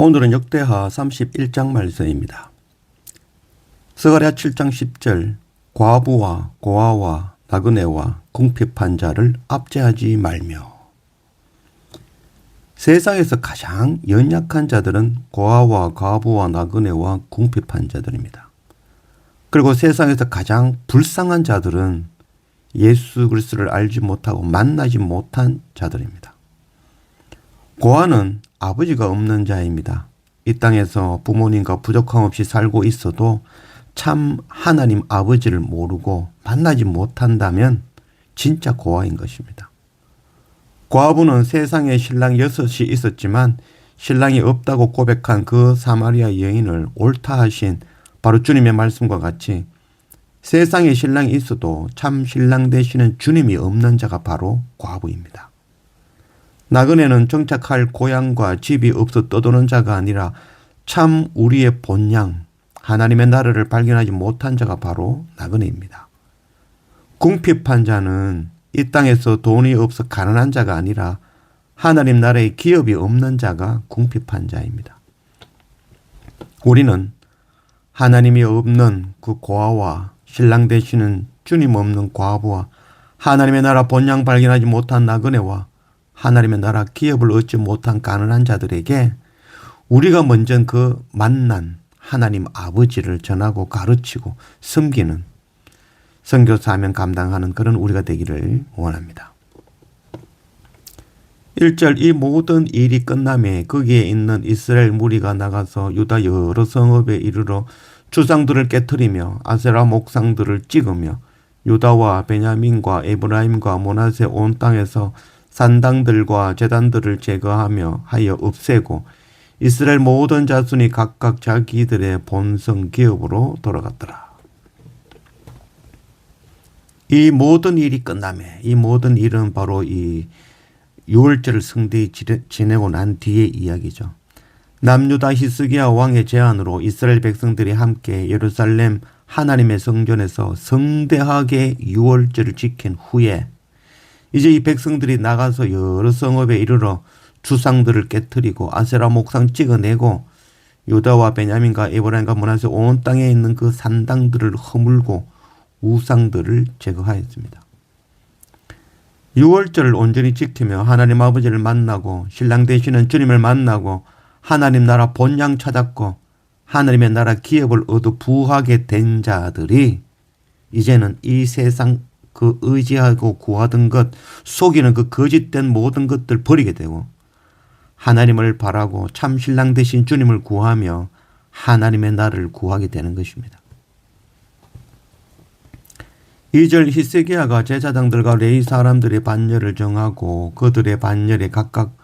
오늘은 역대하 31장 말씀입니다. 스가랴 7장 10절 과부와 고아와 나그네와 궁핍한 자를 압제하지 말며 세상에서 가장 연약한 자들은 고아와 과부와 나그네와 궁핍한 자들입니다. 그리고 세상에서 가장 불쌍한 자들은 예수 그리스도를 알지 못하고 만나지 못한 자들입니다. 고아는 아버지가 없는 자입니다. 이 땅에서 부모님과 부족함 없이 살고 있어도 참 하나님 아버지를 모르고 만나지 못한다면 진짜 고아인 것입니다. 고아부는 세상에 신랑 여섯이 있었지만 신랑이 없다고 고백한 그 사마리아 여인을 옳다 하신 바로 주님의 말씀과 같이 세상에 신랑이 있어도 참 신랑 되시는 주님이 없는 자가 바로 과부입니다. 나그네는 정착할 고향과 집이 없어 떠도는 자가 아니라 참 우리의 본향, 하나님의 나라를 발견하지 못한 자가 바로 나그네입니다. 궁핍한 자는 이 땅에서 돈이 없어 가난한 자가 아니라 하나님 나라의 기업이 없는 자가 궁핍한 자입니다. 우리는 하나님이 없는 그 고아와 신랑 되시는 주님 없는 과부와 하나님의 나라 본향 발견하지 못한 나그네와 하나님의 나라 기업을 얻지 못한 가난한 자들에게 우리가 먼저 그 만난 하나님 아버지를 전하고 가르치고 섬기는 선교 사명 감당하는 그런 우리가 되기를 원합니다. 1절 이 모든 일이 끝남에 거기에 있는 이스라엘 무리가 나가서 유다 여러 성읍에 이르러 주상들을 깨뜨리며 아세라 목상들을 찍으며 유다와 베냐민과 에브라임과 모나세 온 땅에서 산당들과 재단들을 제거하며 하여 없애고 이스라엘 모든 자손이 각각 자기들의 본성 기업으로 돌아갔더라. 이 모든 일이 끝남에 이 모든 일은 바로 이 6월절을 성대히 지내고 난 뒤의 이야기죠. 남유다 히스기야 왕의 제안으로 이스라엘 백성들이 함께 예루살렘 하나님의 성전에서 성대하게 6월절을 지킨 후에 이제 이 백성들이 나가서 여러 성읍에 이르러 주상들을 깨뜨리고 아세라 목상 찍어내고 유다와 베냐민과 에브라임과 문하세 온 땅에 있는 그 산당들을 허물고 우상들을 제거하였습니다. 6월절을 온전히 지키며 하나님 아버지를 만나고 신랑 되시는 주님을 만나고 하나님 나라 본향 찾았고 하나님의 나라 기업을 얻어 부하게 된 자들이 이제는 이 세상 그 의지하고 구하던 것 속이는 그 거짓된 모든 것들 버리게 되고 하나님을 바라고 참 신랑 되신 주님을 구하며 하나님의 나를 구하게 되는 것입니다. 2절 히스기야가 제사장들과 레이 사람들의 반열을 정하고 그들의 반열에 각각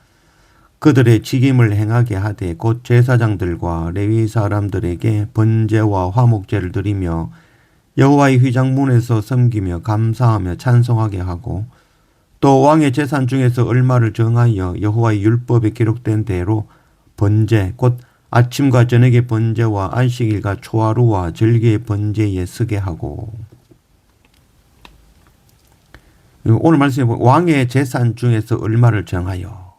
그들의 직임을 행하게 하되 곧 제사장들과 레위 사람들에게 번제와 화목제를 드리며 여호와의 휘장문에서 섬기며 감사하며 찬송하게 하고 또 왕의 재산 중에서 얼마를 정하여 여호와의 율법에 기록된 대로 번제 곧 아침과 저녁의 번제와 안식일과 초하루와 절기의 번제에 쓰게 하고. 오늘 말씀에 보면 왕의 재산 중에서 얼마를 정하여?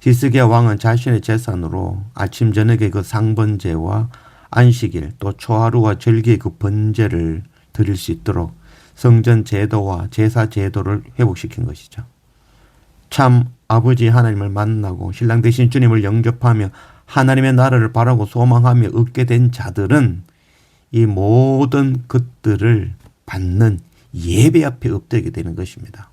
히스기야 왕은 자신의 재산으로 아침 저녁의 그 상번제와 안식일 또 초하루와 절기의 그 번제를 드릴 수 있도록 성전 제도와 제사 제도를 회복시킨 것이죠. 참 아버지 하나님을 만나고 신랑 대신 주님을 영접하며 하나님의 나라를 바라고 소망하며 얻게 된 자들은 이 모든 것들을 받는 예배 앞에 엎드리게 되는 것입니다.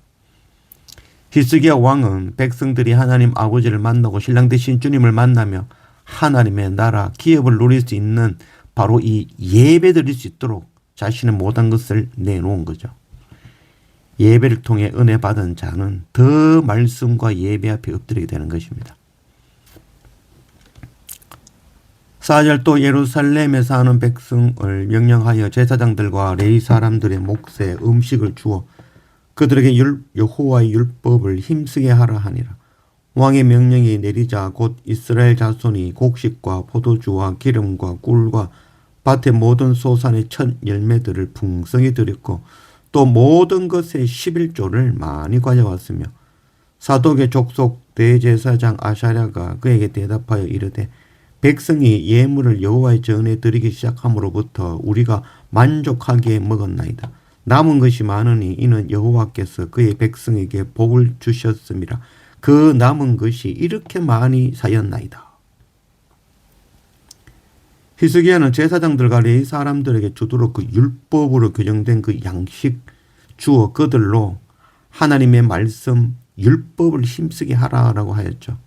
히스기야 왕은 백성들이 하나님 아버지를 만나고 신랑 대신 주님을 만나며 하나님의 나라 기업을 누릴 수 있는 바로 이 예배 드릴 수 있도록 자신의 모든 것을 내놓은 거죠. 예배를 통해 은혜 받은 자는 더 말씀과 예배 앞에 엎드리게 되는 것입니다. 4절 또 예루살렘에 사는 백성을 명령하여 제사장들과 레이 사람들의 몫에 음식을 주어 그들에게 여호와의 율법을 힘쓰게 하라 하니라. 왕의 명령이 내리자 곧 이스라엘 자손이 곡식과 포도주와 기름과 꿀과 밭의 모든 소산의 첫 열매들을 풍성히 드렸고 또 모든 것의 11조를 많이 가져왔으며 사독의 족속 대제사장 아샤랴가 그에게 대답하여 이르되 백성이 예물을 여호와의 전에 드리기 시작함으로부터 우리가 만족하기에 먹었나이다. 남은 것이 많으니 이는 여호와께서 그의 백성에게 복을 주셨음이라. 그 남은 것이 이렇게 많이 쌓였나이다. 히스기야는 제사장들과 레위 사람들에게 주도록 그 율법으로 규정된 그 양식 주어 그들로 하나님의 말씀 율법을 힘쓰게 하라라고 하였죠.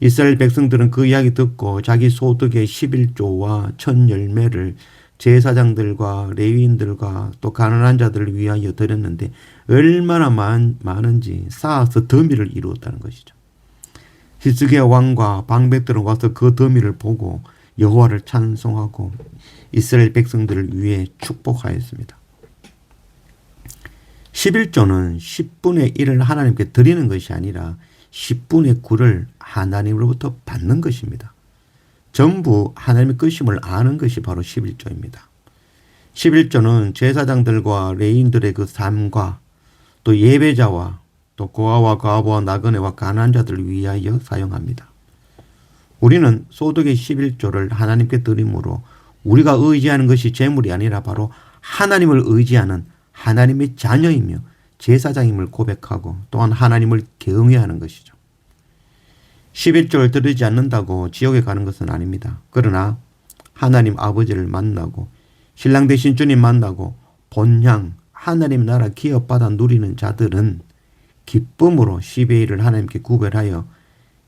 이스라엘 백성들은 그 이야기 듣고 자기 소득의 11조와 천 열매를 제사장들과 레위인들과 또 가난한 자들을 위하여 드렸는데 얼마나 많, 많은지 쌓아서 더미를 이루었다는 것이죠. 히스기야 왕과 방백들은 와서 그 더미를 보고 여호와를 찬송하고 이스라엘 백성들을 위해 축복하였습니다. 11조는 10분의 1을 하나님께 드리는 것이 아니라 10분의 9를 하나님으로부터 받는 것입니다. 전부 하나님의 끝임을 아는 것이 바로 11조입니다. 11조는 제사장들과 레인들의 그 삶과 또 예배자와 또 고아와 과부와 나그네와 가난한 자들을 위하여 사용합니다. 우리는 소득의 11조를 하나님께 드림으로 우리가 의지하는 것이 재물이 아니라 바로 하나님을 의지하는 하나님의 자녀이며 제사장임을 고백하고 또한 하나님을 경외하는 것이죠. 11조를 들으지 않는다고 지옥에 가는 것은 아닙니다. 그러나 하나님 아버지를 만나고 신랑 대신 주님 만나고 본향 하나님 나라 기업받아 누리는 자들은 기쁨으로 10의 1을 하나님께 구별하여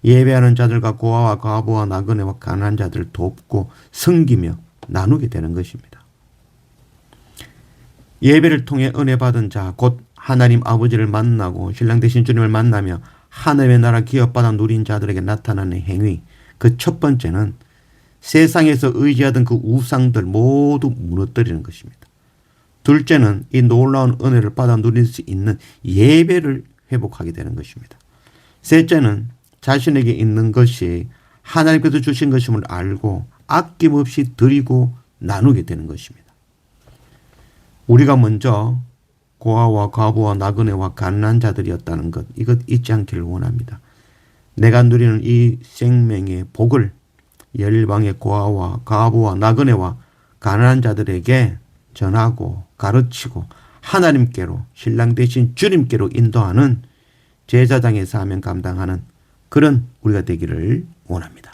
예배하는 자들과 고아와 과부와 나그네와 가난한 자들을 돕고 섬기며 나누게 되는 것입니다. 예배를 통해 은혜 받은 자, 곧 하나님 아버지를 만나고 신랑 대신 주님을 만나며 하나님의 나라 기업받아 누린 자들에게 나타나는 행위. 그 첫 번째는 세상에서 의지하던 그 우상들 모두 무너뜨리는 것입니다. 둘째는 이 놀라운 은혜를 받아 누릴 수 있는 예배를 회복하게 되는 것입니다. 셋째는 자신에게 있는 것이 하나님께서 주신 것임을 알고 아낌없이 드리고 나누게 되는 것입니다. 우리가 먼저 고아와 과부와 나그네와 가난한 자들이었다는 것 이것 잊지 않기를 원합니다. 내가 누리는 이 생명의 복을 열방의 고아와 과부와 나그네와 가난한 자들에게 전하고 가르치고 하나님께로 신랑 대신 주님께로 인도하는 제사장의 사명 감당하는 그런 우리가 되기를 원합니다.